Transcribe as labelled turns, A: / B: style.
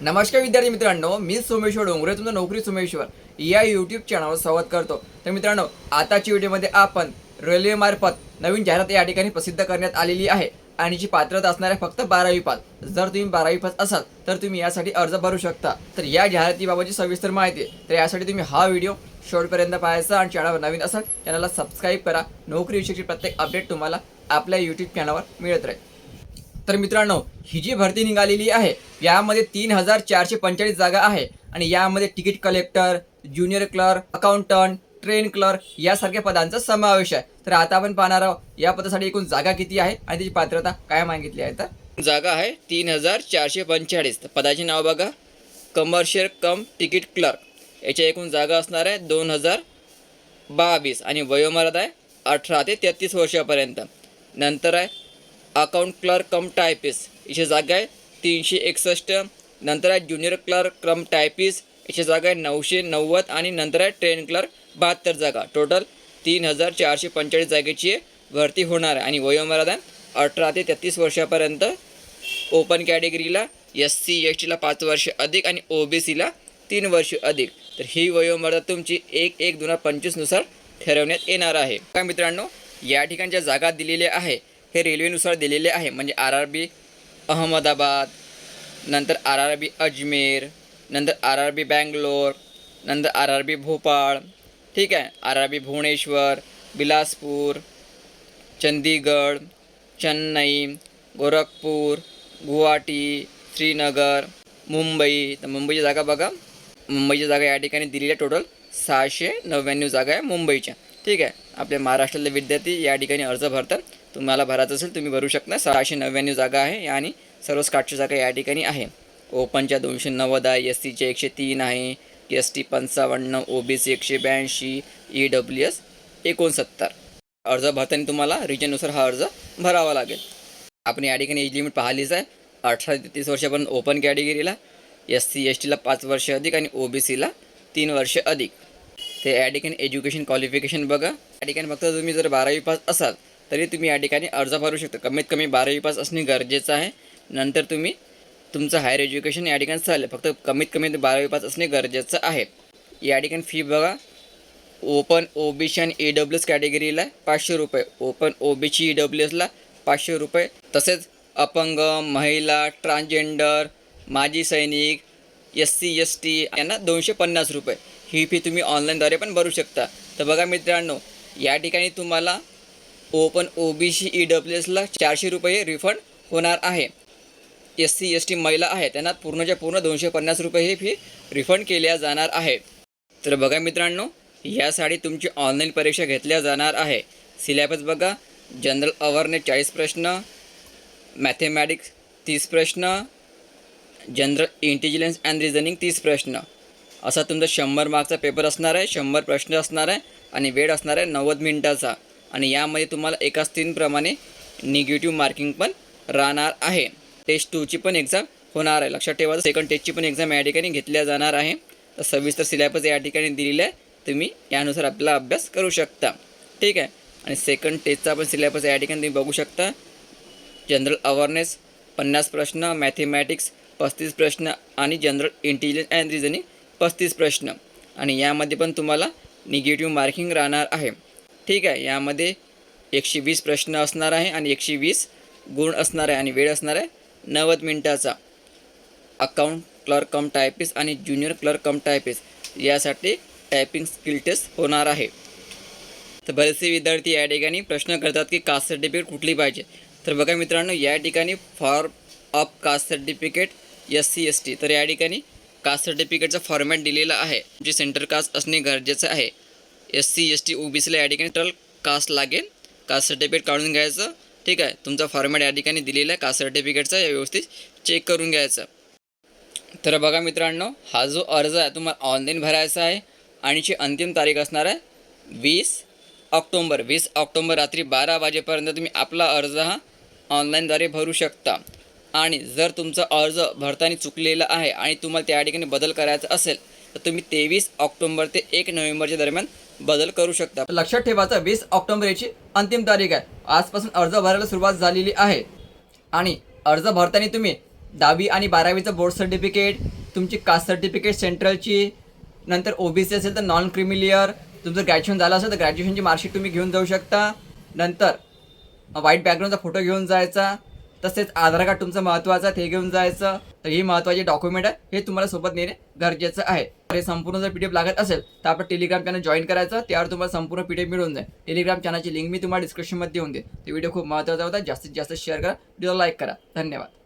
A: नमस्कार विद्यार्थी मित्रांनो मी सोमेश्वर डोंगरे तुमचं नोकरी सोमेश्वर. या यूट्यूब चॅनलवर स्वागत करतो. तर मित्रांनो आताच्या व्हिडिओमध्ये आपण रेल्वेमार्फत नवीन जाहिरात या ठिकाणी प्रसिद्ध करण्यात आलेली आहे. आणि जी पात्रता असणाऱ्या फक्त बारावी पास. जर तुम्ही बारावी पास असाल तर तुम्ही यासाठी अर्ज भरू शकता. तर या जाहिरातीबाबतची सविस्तर माहिती आहे. तर यासाठी तुम्ही हा व्हिडिओ शेवटपर्यंत पाहायचा आणि चॅनलवर नवीन असाल चॅनलला सबस्क्राईब करा. नोकरी विषयीची प्रत्येक अपडेट तुम्हाला आपल्या यूट्यूब चॅनलवर मिळत राहील. तर मित्रांनो ही जी भरती निघालेली आहे यामध्ये तीन हजार चारशे पंचेचाळीस जागा आहे. आणि यामध्ये ticket collector junior clerk accountant train clerk यासारख्या पदांचा समावेश आहे. तर आता आपण पाहणार आहोत या पदासाठी एकूण जागा किती आहे आणि त्याची पात्रता काय मागितली आहे तर? जागा आहे तीन हजार चारशे पंचेचाळीस. पदाचे नाव बघा. कमर्शियल कम तिकीट क्लर्क याच्या एकूण जागा असणार आहे दोन हजार बावीस. आणि वयोमर्यादा आहे अठरा ते तेहतीस वर्षापर्यंत. नंतर आहे अकाउंट क्लर्क कम टायपीस याची जागा आहे तीनशे एकसष्ट नंतर आहे ज्युनियर क्लर्क कम टायपीस याची जागा आहे नऊशे नव्वद आणि नंतर आहे ट्रेन क्लर्क बहात्तर जागा. टोटल तीन हजार चारशे पंचेचाळीस जागेची भरती होणार आहे. आणि वयोमर्यादा अठरा ते तेहतीस वर्षापर्यंत ओपन कॅटेगरीला एस सी एस टीला पाच वर्ष अधिक आणि ओ बी सीला तीन वर्ष अधिक. तर ही वयोमर्यादा तुमची एक एक दोन हजार पंचवीसनुसार ठरवण्यात येणार आहे. का मित्रांनो या ठिकाणच्या जागा दिलेल्या आहे. हे रेल्वेनुसार दिलेले आहे. म्हणजे आर आर बी अहमदाबाद नंतर आर आर बी अजमेर नंतर आर आर बी बँगलोर नंतर आर आर बी भोपाळ ठीक आहे. R R B Bhubaneswar Bilaspur Chandigarh Chennai Gorakhpur Guwahati Srinagar Mumbai. तर मुंबईची जागा बघा. मुंबईची जागा या ठिकाणी दिलेल्या आहे. टोटल सहाशे नव्याण्णव जागा आहे मुंबईच्या. ठीक आहे. आपल्या महाराष्ट्रातले विद्यार्थी या ठिकाणी अर्ज भरतात. तुम्हाला भरायचं असेल तुम्ही भरू शकता. सहाशे नव्याण्णव जागा आहे आणि सर्व काठची जागा या ठिकाणी आहे. ओपनच्या दोनशे नव्वद आहे एस सीचे एकशे तीन आहे एस टी पंचावन्न ओ बी सी एकशे ब्याऐंशी ई डब्ल्यू एस एकोणसत्तर. अर्ज भरताना तुम्हाला रिजननुसार हा अर्ज भरावा लागेल. आपण या ठिकाणी एज लिमिट पाहिलीच आहे. अठरा ते तीस वर्षापर्यंत ओपन कॅटेगरीला एस सी एस टीला पाच वर्ष अधिक आणि ओ बी सीला तीन वर्ष अधिक. ते या ठिकाणी एज्युकेशन क्वालिफिकेशन बघा. या ठिकाणी फक्त तुम्ही जर बारावी पास असाल तरी तुम्ही या ठिकाणी अर्ज भरू शकता. कमीत कमी बारावी पास असणे गरजेचं आहे. नंतर तुम्ही तुमचं हायर एज्युकेशन या ठिकाणी चालेल. फक्त कमीत कमी बारावी पास असणे गरजेचं आहे. या ठिकाणी फी बघा. ओपन ओ बी सी आणि ए डब्ल्यू एस कॅटेगरीला पाचशे रुपये. Open O B C E W एसला पाचशे रुपये. तसेच अपंग महिला ट्रान्सजेंडर माजी सैनिक एस सी एस टी यांना दोनशे पन्नास रुपये. ही फी तुम्ही ऑनलाईनद्वारे पण भरू शकता. तर बघा मित्रांनो या ठिकाणी तुम्हाला open O B C E W एसला चारशे रुपये रिफंड होणार आहे. एस सी एस टी महिला आहे त्यांना पूर्णच्या पूर्ण दोनशे पन्नास रुपये ही फी रिफंड केल्या जाणार आहे तर बघा मित्रांनो यासाठी तुमची ऑनलाईन परीक्षा घेतल्या जाणार आहे. सिलेबस बघा जनरल अवरने चाळीस प्रश्न मॅथेमॅटिक्स तीस प्रश्न जनरल इंटेलिजन्स अँड रिझनिंग तीस प्रश्न. असा तुमचा शंभर मार्कचा पेपर असणार आहे शंभर प्रश्न असणार आहे आणि वेळ असणार आहे नव्वद मिनिटाचा. आणि यामध्ये तुम्हाला एकाच तीनप्रमाणे निगेटिव्ह मार्किंग पण राहणार आहे. टेस्ट टूची पण एक्झाम होणार आहे. लक्षात ठेवा सेकंड टेस्टची पण एक्झाम या ठिकाणी घेतल्या जाणार आहे. तर सविस्तर सिलेबस या ठिकाणी दिलेला आहे. तुम्ही यानुसार आपला अभ्यास करू शकता. ठीक आहे? आणि सेकंड टेस्टचा पण सिलेबस या ठिकाणी तुम्ही बघू शकता. जनरल अवेअरनेस पन्नास प्रश्न मॅथेमॅटिक्स पस्तीस प्रश्न आणि जनरल इंटेलिजन्स अँड रिझनिंग पस्तीस प्रश्न. आणि यामध्ये पण तुम्हाला निगेटिव्ह मार्किंग राहणार आहे. ठीक आहे यामध्ये एकशे वीस प्रश्न असणार आहे आणि एकशे वीस गुण असणार आहे आणि वेळ असणार आहे. नव्वद मिनटाचा. अकाउंट क्लर्क कम टायपिस्ट आणि ज्युनियर क्लर्क कम टायपिस्ट यासाठी टायपिंग स्किल टेस्ट होणार आहे. तर बरेचसे विद्यार्थी या ठिकाणी प्रश्न करतात की कास्ट सर्टिफिकेट कुठली पाहिजे? तर बघा मित्रांनो या ठिकाणी form of caste certificate S C S T. तर या ठिकाणी कास्ट सर्टिफिकेटचा फॉर्मॅट दिलेला आहे. जे सेंटर कास्ट असणे गरजेचं आहे. S C S T O B सीला या ठिकाणी टल कास्ट लागेल. कास्ट सर्टिफिकेट काढून घ्यायचं. ठीक आहे? तुमचा फॉर्मॅट या ठिकाणी दिलेला आहे. कास्ट सर्टिफिकेटचा व्यवस्थित चेक करून घ्यायचा. तर बघा मित्रांनो हा जो अर्ज आहे तुम्हाला ऑनलाईन भरायचा आहे. आणि जी अंतिम तारीख असणार आहे वीस ऑक्टोंबर. वीस ऑक्टोंबर रात्री बारा वाजेपर्यंत तुम्ही आपला अर्ज हा ऑनलाईनद्वारे भरू शकता. आणि जर तुमचा अर्ज भरताना चुकलेला आहे आणि तुम्हाला त्या ठिकाणी बदल करायचा असेल तर तुम्ही तेवीस ऑक्टोंबर ते एक नोव्हेंबरच्या दरम्यान बदल करू शकता. लक्षात ठेवायचं वीस ऑक्टोबरची अंतिम तारीख आहे. आजपासून अर्ज भरायला सुरुवात झालेली आहे. आणि अर्ज भरताना तुम्ही दहावी आणि बारावीचं बोर्ड सर्टिफिकेट तुमची कास्ट सर्टिफिकेट सेंट्रलची नंतर ओ बी सी असेल तर नॉन क्रिमिलियर तुमचं ग्रॅज्युएशन झालं असेल तर ग्रॅज्युएशनची मार्कशीट तुम्ही घेऊन जाऊ शकता. नंतर व्हाईट बॅकग्राऊंडचा फोटो घेऊन जायचा. तसेच आधार कार्ड तुमचं महत्त्वाचं आहे ते घेऊन जायचं. तर ही महत्त्वाचे डॉक्युमेंट आहे हे तुम्हाला सोबत नेणे गरजेचं आहे. तर हे संपूर्ण जर पीडीएफ लागत असेल तर आपण टेलिग्राम चॅनल जॉईन करायचं त्यावर तुम्हाला संपूर्ण पीडीएफ मिळून जाईल. टेलिग्राम चॅनलची लिंक मी तुम्हाला डिस्क्रिप्शनमध्ये देऊन दे ते व्हिडिओ खूप महत्त्वाचा होता जास्तीत जास्त शेअर करा व्हिडिओ लाईक करा. धन्यवाद.